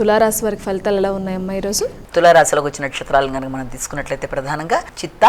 తులారాశి వారికి ఫలితాలు ఎలా ఉన్నాయమ్మా ఈరోజు? తులారాశిలోకి వచ్చిన నక్షత్రాలను కనుక మనం తీసుకున్నట్లయితే ప్రధానంగా చిత్త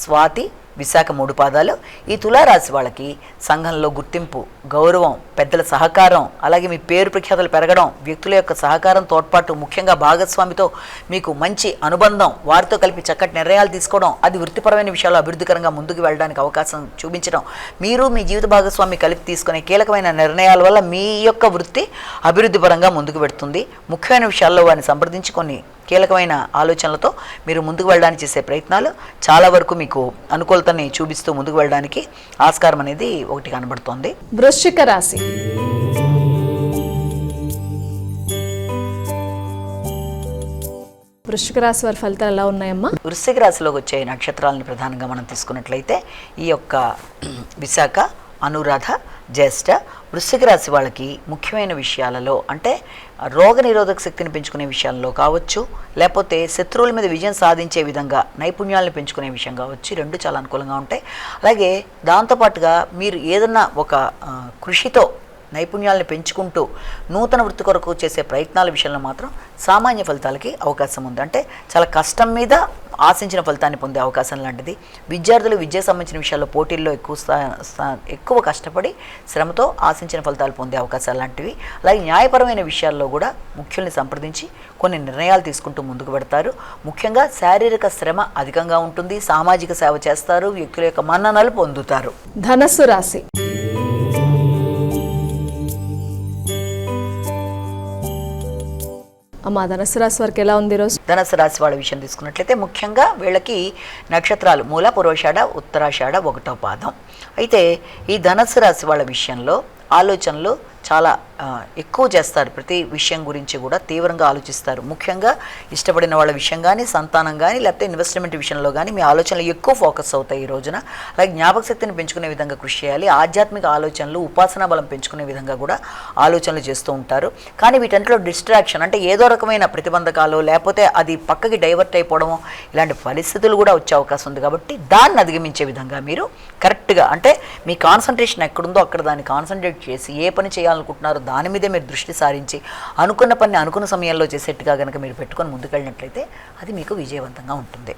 స్వాతి విశాఖ మూడు పాదాలు. ఈ తులారాశి వాళ్ళకి సంఘంలో గుర్తింపు గౌరవం పెద్దల సహకారం అలాగే మీ పేరు ప్రఖ్యాతలు పెరగడం వ్యక్తుల యొక్క సహకారం తోడ్పాటు ముఖ్యంగా భాగస్వామితో మీకు మంచి అనుబంధం వారితో కలిపి చక్కటి నిర్ణయాలు తీసుకోవడం అది వృత్తిపరమైన విషయాలు అభివృద్ధికరంగా ముందుకు వెళ్ళడానికి అవకాశం చూపించడం మీరు మీ జీవిత భాగస్వామి కలిపి తీసుకునే కీలకమైన నిర్ణయాల వల్ల మీ యొక్క వృత్తి అభివృద్ధిపరంగా ముందుకు పెడుతుంది ముఖ్యమైన విషయాల్లో వారిని సంప్రదించి కొన్ని కీలకమైన ఆలోచనలతో మీరు ముందుకు వెళ్ళడానికి చేసే ప్రయత్నాలు చాలా వరకు మీకు అనుకూలతని చూపిస్తూ ముందుకు వెళ్ళడానికి ఆస్కారం అనేది ఒకటి కనబడుతోంది. వృశ్చిక రాశి. వృశ్చిక రాశి వారి ఫలితాలు ఎలా ఉన్నాయమ్మా? వృశ్చిక రాశిలోకి వచ్చే నక్షత్రాలని ప్రధానంగా మనం తీసుకున్నట్లయితే ఈ యొక్క విశాఖ అనురాధ జ్యేష్ఠ వృశ్చిక రాశి వాళ్ళకి ముఖ్యమైన విషయాలలో అంటే రోగ నిరోధక శక్తిని పెంచుకునే విషయాల్లో కావచ్చు లేకపోతే శత్రువుల మీద విజయం సాధించే విధంగా నైపుణ్యాలను పెంచుకునే విషయం కావచ్చు రెండు చాలా అనుకూలంగా ఉంటాయి. అలాగే దాంతోపాటుగా మీరు ఏదన్నా ఒక కృషితో నైపుణ్యాలను పెంచుకుంటూ నూతన వృత్తి కొరకు చేసే ప్రయత్నాల విషయంలో మాత్రం సామాన్య ఫలితాలకి అవకాశం ఉంది. అంటే చాలా కష్టం మీద ఆశించిన ఫలితాన్ని పొందే అవకాశం లాంటిది. విద్యార్థులు విద్యకు సంబంధించిన విషయాల్లో పోటీల్లో ఎక్కువ ఎక్కువ కష్టపడి శ్రమతో ఆశించిన ఫలితాలు పొందే అవకాశాలు లాంటివి. అలాగే న్యాయపరమైన విషయాల్లో కూడా ముఖ్యుల్ని సంప్రదించి కొన్ని నిర్ణయాలు తీసుకుంటూ ముందుకు పెడతారు. ముఖ్యంగా శారీరక శ్రమ అధికంగా ఉంటుంది. సామాజిక సేవ చేస్తారు. వ్యక్తుల యొక్క మన్ననలు పొందుతారు. ధనస్సు రాశి. అమ్మా ధనస్సు రాశి వారికి ఎలా ఉంది ఈరోజు ధనస్సు రాశి వాళ్ళ విషయం తీసుకున్నట్లయితే ముఖ్యంగా వీళ్ళకి నక్షత్రాలు మూల పూర్వషాఢ ఉత్తరాషాఢ ఒకటో పాదం. అయితే ఈ ధనస్సు రాశి వాళ్ళ విషయంలో ఆలోచనలు చాలా ఎక్కువ చేస్తారు. ప్రతి విషయం గురించి కూడా తీవ్రంగా ఆలోచిస్తారు. ముఖ్యంగా ఇష్టపడిన వాళ్ళ విషయం కానీ సంతానం కానీ లేకపోతే ఇన్వెస్ట్మెంట్ విషయంలో కానీ మీ ఆలోచనలు ఎక్కువ ఫోకస్ అవుతాయి ఈ రోజున. అలాగే జ్ఞాపక శక్తిని పెంచుకునే విధంగా కృషి చేయాలి. ఆధ్యాత్మిక ఆలోచనలు ఉపాసనా బలం పెంచుకునే విధంగా కూడా ఆలోచనలు చేస్తూ ఉంటారు. కానీ వీటంట్లో డిస్ట్రాక్షన్ అంటే ఏదో రకమైన ప్రతిబంధకాలు లేకపోతే అది పక్కకి డైవర్ట్ అయిపోవడము ఇలాంటి పరిస్థితులు కూడా వచ్చే అవకాశం ఉంది కాబట్టి దాన్ని అధిగమించే విధంగా మీరు కరెక్ట్గా అంటే మీ కాన్సన్ట్రేషన్ ఎక్కడుందో అక్కడ దాన్ని కాన్సన్ట్రేట్ చేసి ఏ పని చేయాలి చేయాలనుకుంటున్నారో దాని మీదే మీరు దృష్టి సారించి అనుకున్న పని అనుకున్న సమయంలో చేసేట్టుగా కనుక మీరు పెట్టుకొని ముందుకెళ్ళినట్లయితే అది మీకు విజయవంతంగా ఉంటుంది.